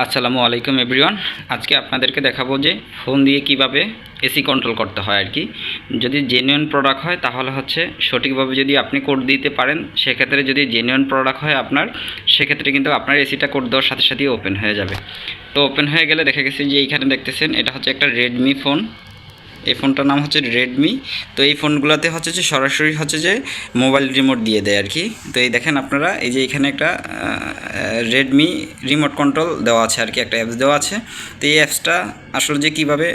আসসালামু আলাইকুম এভরিওয়ান। আজকে আপনাদেরকে দেখাবো যে ফোন দিয়ে কীভাবে এসি কন্ট্রোল করতে হয় আর কি। যদি জেনুইন প্রোডাক্ট হয়, তাহলে হচ্ছে সঠিকভাবে যদি আপনি কোড দিতে পারেন, সেক্ষেত্রে যদি জেনুইন প্রোডাক্ট হয় আপনার, সেক্ষেত্রে কিন্তু আপনার এসিটা কোড দেওয়ার সাথে সাথেই ওপেন হয়ে যাবে। তো ওপেন হয়ে গেলে দেখা গেছে যে এইখানে দেখতেছেন, এটা হচ্ছে একটা রেডমি ফোন এই ফোনটার নাম হচ্ছে রেডমি তো এই ফোনগুলোতে হচ্ছে যে সরাসরি হচ্ছে যে মোবাইল রিমোট দিয়ে দেয় আর কি। তো এই দেখেন আপনারা, এই যে এখানে একটা রেডমি রিমোট কন্ট্রোল দেওয়া আছে আর কি, একটা অ্যাপস দেওয়া আছে। তো এই অ্যাপসটা আসলে যে কীভাবে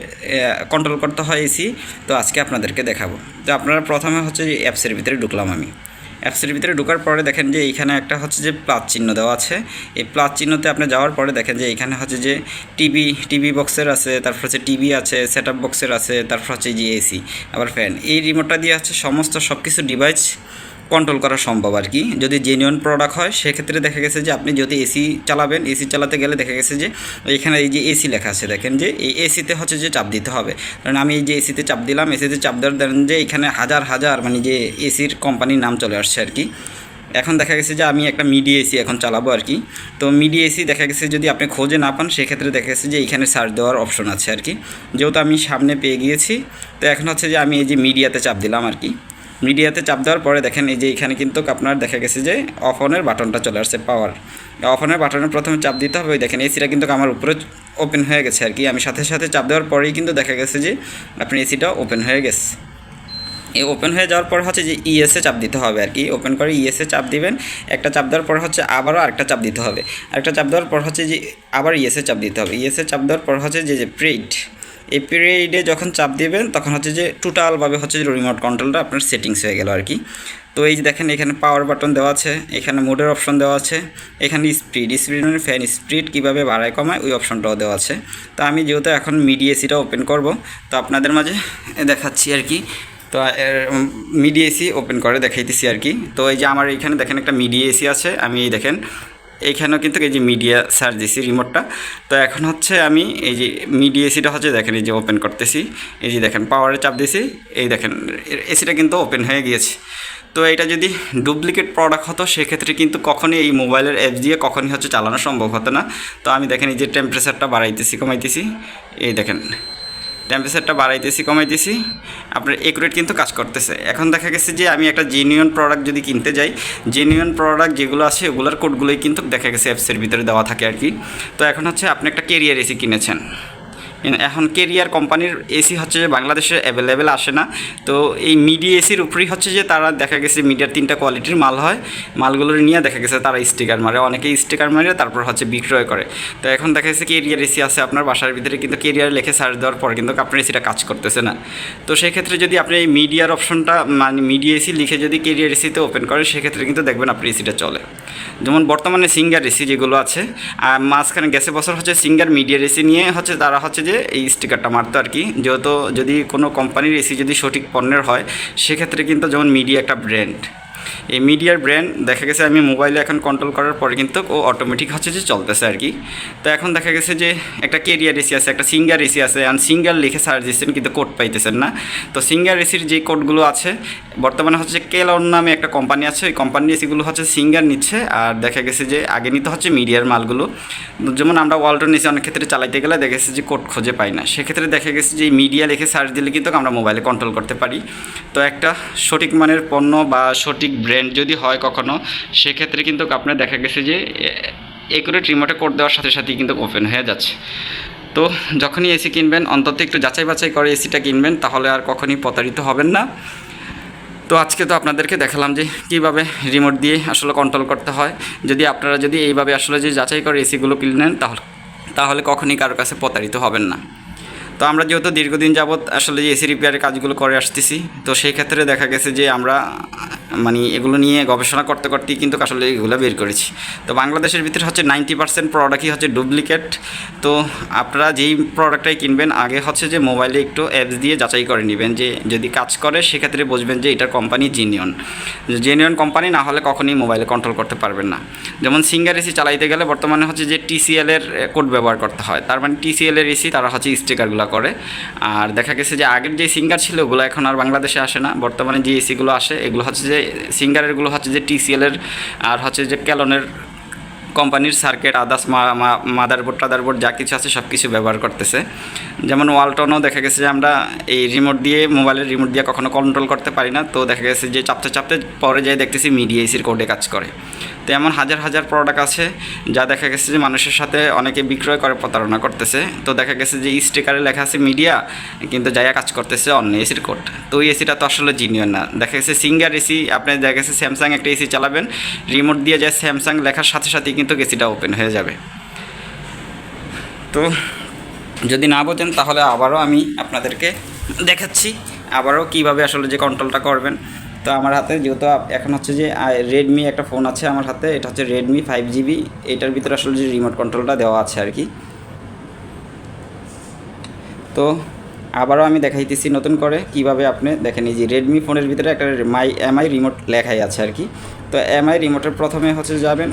কন্ট্রোল করতে হয় এসি তো আজকে আপনাদেরকে দেখাবো। তো আপনারা প্রথমে হচ্ছে অ্যাপসের ভিতরে ঢুকলাম আমি। অ্যাপসের ভিতরে ঢোকার পরে দেখেন যে এইখানে একটা হচ্ছে যে প্লাস চিহ্ন দেওয়া আছে। এই প্লাস চিহ্নতে আপনি যাওয়ার পরে দেখেন যে এইখানে হচ্ছে যে টিভি টিভি বক্সের আছে, তারপর হচ্ছে টিভি আছে সেট বক্সের আছে, তারপর হচ্ছে যে এসি, আবার ফ্যান। এই রিমোটটা দিয়ে হচ্ছে সমস্ত সব কিছু ডিভাইস কন্ট্রোল করা সম্ভব আর কি। যদি জেনুইন প্রোডাক্ট হয়, সেক্ষেত্রে দেখা গেছে যে আপনি যদি এসি চালাবেন এসি চালাতে গেলে দেখা গেছে যে এখানে এই যে এসি লেখা আছে, দেখেন যে এই এসিতে হচ্ছে যে চাপ দিতে হবে। কারণ আমি এই যে এসিতে চাপ দিলাম এসিতে চাপ দেওয়ার দেন যে এখানে হাজার হাজার মানে যে এসির কোম্পানির নাম চলে আসছে আর কি। এখন দেখা গেছে যে আমি একটা মিডি এসি এখন চালাবো আর কি। তো মিডি এসি দেখা গেছে যদি আপনি খোঁজে না পান, সেক্ষেত্রে দেখা গেছে যে এখানে সার্চ দেওয়ার অপশন আছে আর কি। যেহেতু আমি সামনে পেয়ে গিয়েছি, তো এখন হচ্ছে যে আমি এই যে মিডিয়াতে চাপ দিলাম আর কি। মিডিয়াতে চাপ দেওয়ার পরে দেখেন এই যে এখানে কিন্তু আপনার দেখা গেছে যে অফ অনের বাটনটা চলে আসছে পাওয়ার অফ অনের বাটনে প্রথমে চাপ দিতে হবে দেখেন এসিটা কিন্তু আমার উপরে ওপেন হয়ে গেছে আর কি। আমি সাথে সাথে চাপ দেওয়ার পরেই কিন্তু দেখা গেছে যে আপনার এসিটা ওপেন হয়ে গেছে। এই ওপেন হয়ে যাওয়ার পর হচ্ছে যে ইএসএ চাপ দিতে হবে আর কি। ওপেন করে ইএসএ চাপ দিবেন, একটা চাপ দেওয়ার পর হচ্ছে আবারও আরেকটা চাপ দিতে হবে। আরেকটা চাপ দেওয়ার পর হচ্ছে যে আবার ইএসএ চাপ দিতে হবে। ইএসএ চাপ দেওয়ার পর হচ্ছে যে যে প্রেড এই পিরিয়ডে যখন চাপ দিবেন, তখন হচ্ছে যে টোটালভাবে হচ্ছে যে রিমোট কন্ট্রোলটা আপনার সেটিংস হয়ে গেল আর কি তো এই যে দেখেন, এখানে পাওয়ার বাটন দেওয়া আছে, এখানে মোডের অপশন দেওয়া আছে, এখানে স্পিড স্পিড মানে ফ্যান স্পিড কীভাবে বাড়ায়, কমায়, ওই অপশনটাও দেওয়া আছে। তো আমি যেহেতু এখন মিডি এসিটা ওপেন করব, তো আপনাদের মাঝে দেখাচ্ছি আর কি তো মিডি এসি ওপেন করে দেখাইতেছি আর কি তো এই যে আমার এইখানে দেখেন একটা মিডি এসি আছে, আমি এই দেখেন এইখানেও কিন্তু এই যে মিডিয়া সার্চ দিছি রিমোটটা তো এখন হচ্ছে আমি এই যে মিডিয়া এসিটা হচ্ছে দেখেন এই যে ওপেন করতেছি, এই যে দেখেন পাওয়ারে চাপ দিছি, এই দেখেন এসিটা কিন্তু ওপেন হয়ে গিয়েছে। তো এটা যদি ডুপ্লিকেট প্রোডাক্ট হতো, সেক্ষেত্রে কিন্তু কখনই এই মোবাইলের অ্যাপ দিয়ে কখনই হচ্ছে চালানো সম্ভব হতো না। তো আমি দেখেন এই যে টেম্পারেচারটা বাড়াইতেছি, কমাইতেছি, এই দেখেন। টেম্পারেচারটা বাড়াইতেছি, কমাইতেছি। আপনার একুরেট কিন্তু কাজ করতেছে। এখন দেখা গেছে যে আমি একটা জেনুইন প্রোডাক্ট যদি কিনতে যাই জেনুইন প্রোডাক্ট যেগুলো আছে, ওগুলোর কোডগুলোই কিন্তু দেখা গেছে অ্যাপসের ভিতরে দেওয়া থাকে আর কি। তো এখন হচ্ছে আপনি একটা কেরিয়ার এসি কিনেছেন। এখন কেরিয়ার কোম্পানির এসি হচ্ছে যে বাংলাদেশে অ্যাভেলেবেল আসে না। তো এই মিডিয়া এসির উপরেই হচ্ছে যে তারা দেখা গেছে মিডিয়ার তিনটা কোয়ালিটির মাল হয়। মালগুলো নিয়ে দেখা গেছে তারা স্টিকার মারে, অনেকেই স্টিকার মারে, তারপর হচ্ছে বিক্রয় করে। তো এখন দেখা গেছে কেরিয়ার এসি আছে আপনার বাসার ভিতরে, কিন্তু কেরিয়ার লিখে সার্চ দেওয়ার পর কিন্তু আপনার এসিটা কাজ করতেছে না। তো সেক্ষেত্রে যদি আপনি এই মিডিয়ার অপশনটা মানে মিডিয়া এসি লিখে যদি কেরিয়ার এসিতে ওপেন করেন, সেক্ষেত্রে কিন্তু দেখবেন আপনার এসিটা চলে। যেমন বর্তমানে সিঙ্গার এসি যেগুলো আছে, আর মাঝখানে গেছে বছর হচ্ছে সিঙ্গার মিডিয়ার এসি নিয়ে হচ্ছে তারা হচ্ছে যে এই স্টিকারটা মারতো আর কি। যেহেতু যদি কোনো কোম্পানির এসি যদি সঠিক পণ্যের হয়, সেক্ষেত্রে কিন্তু যেমন মিডিয়া একটা ব্র্যান্ড এই মিডিয়ার ব্র্যান্ড দেখা গেছে আমি মোবাইলে এখন কন্ট্রোল করার পরে কিন্তু ও অটোমেটিক হচ্ছে যে চলতেছে আর কি। তো এখন দেখা গেছে যে একটা কেরিয়ার এসি আছে, একটা সিঙ্গার এসি আছে আর সিঙ্গার লিখে সার্চ দিচ্ছেন কিন্তু কোড পাইতেছেন না। তো সিঙ্গার এসির যে কোডগুলো আছে, বর্তমানে হচ্ছে কেলন নামে একটা কোম্পানি আছে, ওই কোম্পানির এসিগুলো হচ্ছে সিঙ্গার নিচ্ছে, আর দেখা গেছে যে আগে নিতে হচ্ছে মিডিয়ার মালগুলো। যেমন আমরা ওয়ালটন এসি অনেক ক্ষেত্রে চালাইতে গেলে দেখা গেছে যে কোড খুঁজে পাই না। সেক্ষেত্রে দেখা গেছে যে মিডিয়া লিখে সার্চ দিলে কিন্তু আমরা মোবাইলে কন্ট্রোল করতে পারি। তো একটা সঠিক মানের পণ্য বা সঠিক ব্র্যান্ড যদি হয় কখনো, সেক্ষেত্রে কিন্তু আপনার দেখা গেছে যে একুরেট রিমোটে কোড দেওয়ার সাথে সাথেই কিন্তু ওপেন হয়ে যাচ্ছে। তো যখনই এসি কিনবেন, অন্তত একটু যাচাই বাছাই করে এসিটা কিনবেন, তাহলে আর কখনই প্রতারিত হবেন না। তো আজকে তো আপনাদেরকে দেখালাম যে, কীভাবে রিমোট দিয়ে আসলে কন্ট্রোল করতে হয়। যদি আপনারা যদি এইভাবে আসলে যে যাচাই করে এসিগুলো কিনেন তাহলে তাহলে কখনই কারোর কাছে প্রতারিত হবেন না। তো আমরা যেহেতু দীর্ঘদিন যাবৎ আসলে যে এসি রিপেয়ারের কাজগুলো করে আসতেছি, তো সেই ক্ষেত্রে দেখা গেছে যে আমরা মানে এগুলো নিয়ে গবেষণা করতে করতেই কিন্তু আসলে এগুলো বের করেছি। তো বাংলাদেশের ভিতরে হচ্ছে নাইনটি পার্সেন্ট প্রোডাক্টই হচ্ছে ডুপ্লিকেট তো আপনারা যেই প্রোডাক্টটাই কিনবেন, আগে হচ্ছে যে মোবাইলে একটু অ্যাপস দিয়ে যাচাই করে নেবেন যে যদি কাজ করে, সেক্ষেত্রে বুঝবেন যে এটার কোম্পানি জেনিয়ন জেনিয়ন কোম্পানি না হলে কখনই মোবাইলে কন্ট্রোল করতে পারবেন না। যেমন সিঙ্গার এসি চালাইতে গেলে বর্তমানে হচ্ছে যে টিসিএল এর কোড ব্যবহার করতে হয়। তার মানে টিসিএল এর এসি তারা হচ্ছে স্টিকারগুলো করে। আর দেখা গেছে যে আগের যে সিঙ্গার ছিল, ওগুলো এখন আর বাংলাদেশে আসে না। বর্তমানে যে এসিগুলো আসে, এগুলো হচ্ছে যে সিঙ্গারেরগুলো হচ্ছে যে টিসিএলের আর হচ্ছে যে ক্যালনের কোম্পানির সার্কিট, আদার্স মাদারবোর্ড, টাদারবোর্ড, যা কিছু আছে সব কিছু ব্যবহার করতেছে। যেমন ওয়ালটনও দেখা গেছে যে আমরা এই রিমোট দিয়ে মোবাইলের রিমোট দিয়ে কখনো কন্ট্রোল করতে পারি না। তো দেখা গেছে যে চাপতে চাপতে পরে যাই দেখতেছি মিডিয়া এসির কোডে কাজ করে। তো এমন হাজার হাজার প্রোডাক্ট আছে যা দেখা গেছে যে মানুষের সাথে অনেকে বিক্রয় করে, প্রতারণা করতেছে। তো দেখা গেছে যে স্টিকারে লেখা আছে মিডিয়া কিন্তু যাইয়া কাজ করতেছে অন্য এসির কোড তো ওই এসিটা তো আসলে জিনিয়ন না। দেখা গেছে সিঙ্গার এসি আপনি দেখা গেছে স্যামসাং একটা এসি চালাবেন। রিমোট দিয়ে যায় স্যামসাং লেখার সাথে সাথেই কিন্তু এসিটা ওপেন হয়ে যাবে। তো যদি না বোঝেন, তাহলে আবারও আমি আপনাদেরকে দেখাচ্ছি আবারও কীভাবে আসলে যে কন্ট্রোলটা করবেন। তো আমার হাতে যেহেতু এখন হচ্ছে যে রেডমি একটা ফোন আছে আমার হাতে, এটা হচ্ছে রেডমি ফাইভ জিবি এটার ভিতরে আসলে যে রিমোট কন্ট্রোলটা দেওয়া আছে আর কি। তো আবারও আমি দেখাইতেছি নতুন করে কীভাবে আপনি দেখেন, এই যে রেডমি ফোনের ভিতরে একটা মাই এমআই রিমোট লেখাই আছে আর কি। তো এমআই রিমোটের প্রথমে হচ্ছে যাবেন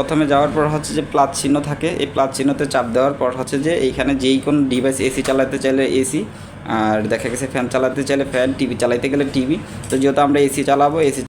প্রথমে যাওয়ার পর হচ্ছে যে প্লাস চিহ্ন থাকে, এই প্লাস চিহ্নতে চাপ দেওয়ার পর হচ্ছে যে এইখানে যেই কোন ডিভাইস এসি চালাতে চাইলে এসি আর দেখা গেছে ফ্যান চালাতে চাইলে ফ্যান টিভি চালাইতে গেলে টিভি তো যেহেতু আমরা এসি চালাবো এসি